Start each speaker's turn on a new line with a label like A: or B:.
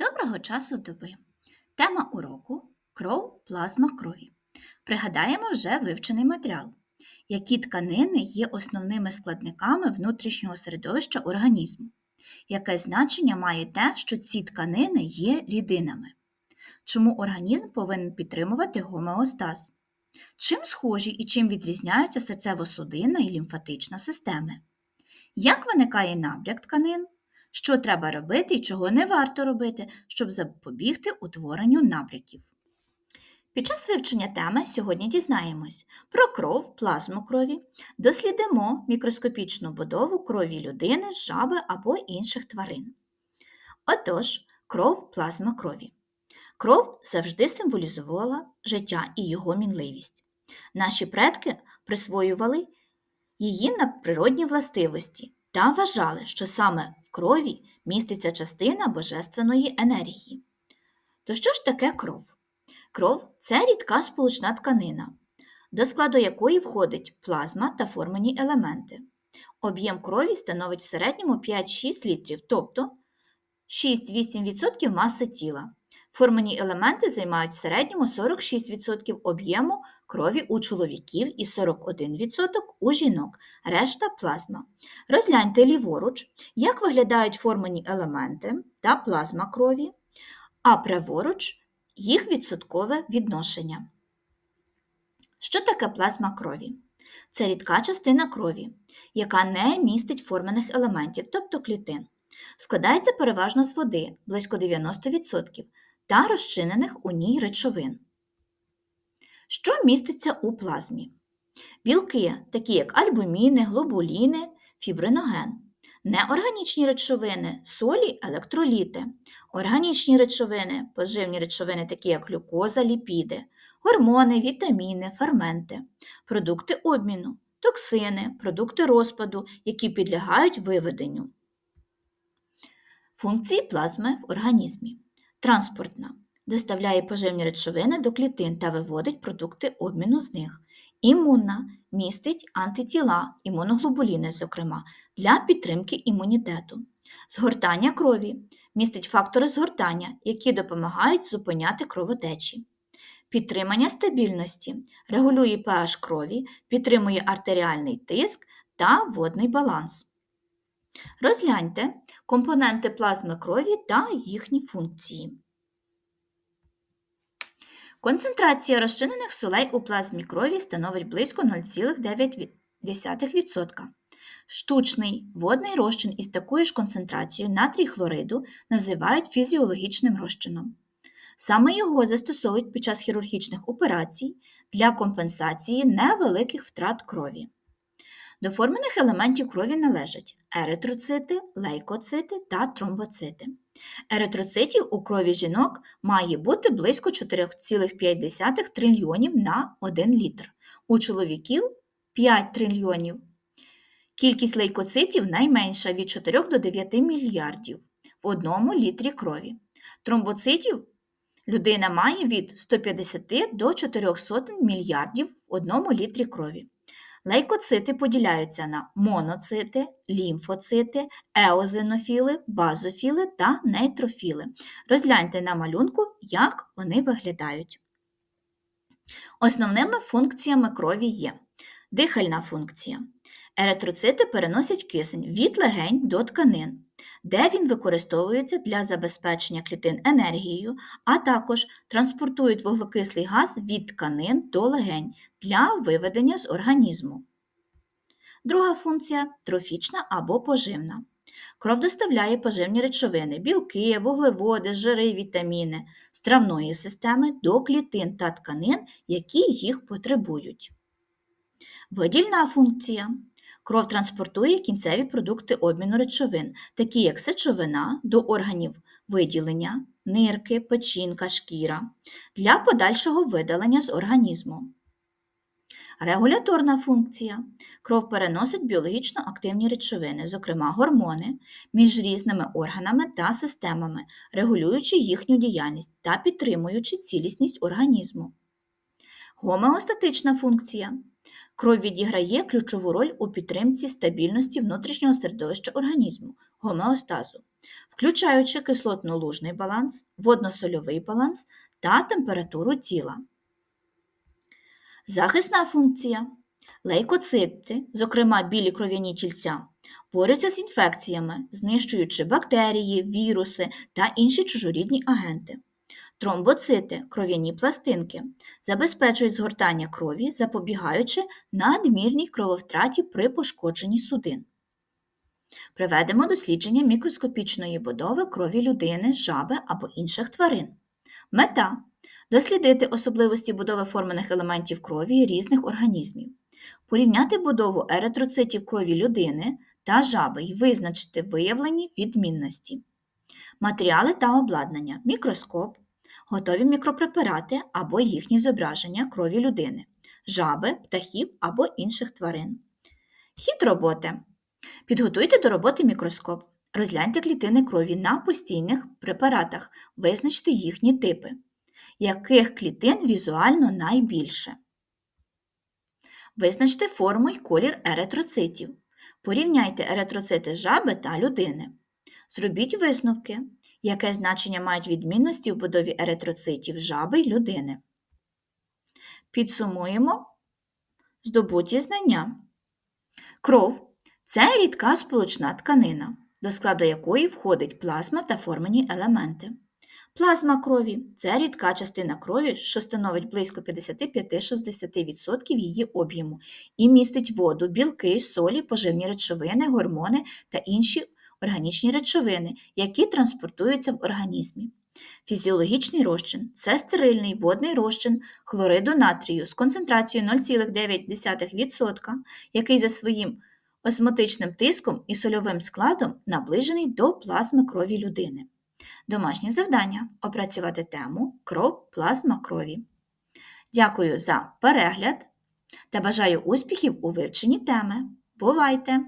A: Доброго часу доби. Тема уроку кров, плазма крові. Пригадаємо вже вивчений матеріал. Які тканини є основними складниками внутрішнього середовища організму? Яке значення має те, що ці тканини є рідинами? Чому організм повинен підтримувати гомеостаз? Чим схожі і чим відрізняються серцево-судинна і лімфатична системи? Як виникає набряк тканин? Що треба робити і чого не варто робити, щоб запобігти утворенню набряків. Під час вивчення теми сьогодні дізнаємось про кров, плазму крові, дослідимо мікроскопічну будову крові людини, жаби або інших тварин. Отож, кров, плазма крові. Кров завжди символізувала життя і його мінливість. Наші предки присвоювали її на природні властивості та вважали, що саме в крові міститься частина божественної енергії. То що ж таке кров? Кров це рідка сполучна тканина, до складу якої входить плазма та формені елементи. Об'єм крові становить в середньому 5-6 літрів, тобто 6-8% маси тіла. Формені елементи займають в середньому 46% об'єму крові у чоловіків і 41% у жінок, решта плазма. Розгляньте ліворуч, як виглядають формені елементи та плазма крові, а праворуч їх відсоткове відношення. Що таке плазма крові? Це рідка частина крові, яка не містить формених елементів, тобто клітин. Складається переважно з води близько 90% та розчинених у ній речовин. Що міститься у плазмі? Білки, такі як альбуміни, глобуліни, фібриноген, неорганічні речовини, солі, електроліти, органічні речовини, поживні речовини, такі як глюкоза, ліпіди, гормони, вітаміни, ферменти, продукти обміну, токсини, продукти розпаду, які підлягають виведенню. Функції плазми в організмі. Транспортна. Доставляє поживні речовини до клітин та виводить продукти обміну з них. Імунна містить антитіла, імуноглобуліни, зокрема, для підтримки імунітету. Згортання крові містить фактори згортання, які допомагають зупиняти кровотечі. Підтримання стабільності регулює pH крові, підтримує артеріальний тиск та водний баланс. Розгляньте компоненти плазми крові та їхні функції. Концентрація розчинених солей у плазмі крові становить близько 0,9%. Штучний водний розчин із такою ж концентрацією натрій хлориду називають фізіологічним розчином. Саме його застосовують під час хірургічних операцій для компенсації невеликих втрат крові. До формених елементів крові належать еритроцити, лейкоцити та тромбоцити. Еритроцитів у крові жінок має бути близько 4,5 трильйонів на 1 літр, у чоловіків 5 трильйонів. Кількість лейкоцитів найменша від 4 до 9 мільярдів в одному літрі крові. Тромбоцитів людина має від 150 до 400 мільярдів в одному літрі крові. Лейкоцити поділяються на моноцити, лімфоцити, еозинофіли, базофіли та нейтрофіли. Розгляньте на малюнку, як вони виглядають. Основними функціями крові є дихальна функція. Еритроцити переносять кисень від легень до тканин, де він використовується для забезпечення клітин енергією, а також транспортують вуглекислий газ від тканин до легень для виведення з організму. Друга функція трофічна або поживна. Кров доставляє поживні речовини, білки, вуглеводи, жири, вітаміни з травної системи до клітин та тканин, які їх потребують. Видільна функція. Кров транспортує кінцеві продукти обміну речовин, такі як сечовина до органів виділення, нирки, печінка, шкіра, для подальшого видалення з організму. Регуляторна функція. Кров переносить біологічно активні речовини, зокрема гормони, між різними органами та системами, регулюючи їхню діяльність та підтримуючи цілісність організму. Гомеостатична функція. Кров відіграє ключову роль у підтримці стабільності внутрішнього середовища організму, гомеостазу, включаючи кислотно-лужний баланс, водно-сольовий баланс та температуру тіла. Захисна функція. Лейкоцити, зокрема білі кров'яні тільця, борються з інфекціями, знищуючи бактерії, віруси та інші чужорідні агенти. Тромбоцити, кров'яні пластинки, забезпечують згортання крові, запобігаючи надмірній крововтраті при пошкодженні судин. Приведемо дослідження мікроскопічної будови крові людини, жаби або інших тварин. Мета дослідити особливості будови формених елементів крові різних організмів, порівняти будову еритроцитів крові людини та жаби і визначити виявлені відмінності. Матеріали та обладнання, мікроскоп, готові мікропрепарати або їхні зображення крові людини, жаби, птахів або інших тварин. Хід роботи. Підготуйте до роботи мікроскоп. Розгляньте клітини крові на постійних препаратах, визначте їхні типи. Яких клітин візуально найбільше? Визначте форму й колір еритроцитів. Порівняйте еритроцити жаби та людини. Зробіть висновки, яке значення мають відмінності в будові еритроцитів жаби й людини. Підсумуємо здобуті знання. Кров це рідка сполучна тканина, до складу якої входить плазма та формені елементи. Плазма крові це рідка частина крові, що становить близько 55-60% її об'єму і містить воду, білки, солі, поживні речовини, гормони та інші органічні речовини, які транспортуються в організмі. Фізіологічний розчин це стерильний водний розчин хлориду натрію з концентрацією 0,9%, який за своїм осмотичним тиском і сольовим складом наближений до плазми крові людини. Домашнє завдання опрацювати тему кров, плазма крові. Дякую за перегляд та бажаю успіхів у вивченні теми. Бувайте!